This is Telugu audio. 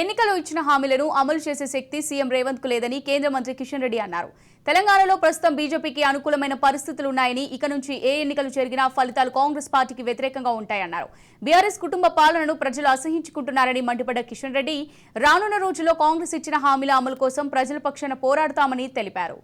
ఎన్నికల్లో ఇచ్చిన హామీలను అమలు చేసే శక్తి సీఎం రేవంత్కు లేదని కేంద్ర మంత్రి కిషన్ రెడ్డి అన్నారు. తెలంగాణలో ప్రస్తుతం బీజేపీకి అనుకూలమైన పరిస్థితులు ఉన్నాయని ఇక నుంచి ఏ ఎన్నికలు జరిగినా ఫలితాలు కాంగ్రెస్ పార్టీకి వ్యతిరేకంగా ఉంటాయన్నారు. బీఆర్ఎస్ కుటుంబ పాలనను ప్రజలు అసహించుకుంటున్నారని మండిపడ్డ కిషన్ రెడ్డి రానున్న రోజుల్లో కాంగ్రెస్ ఇచ్చిన హామీల అమలు కోసం ప్రజల పక్షాన పోరాడతామని తెలిపారు.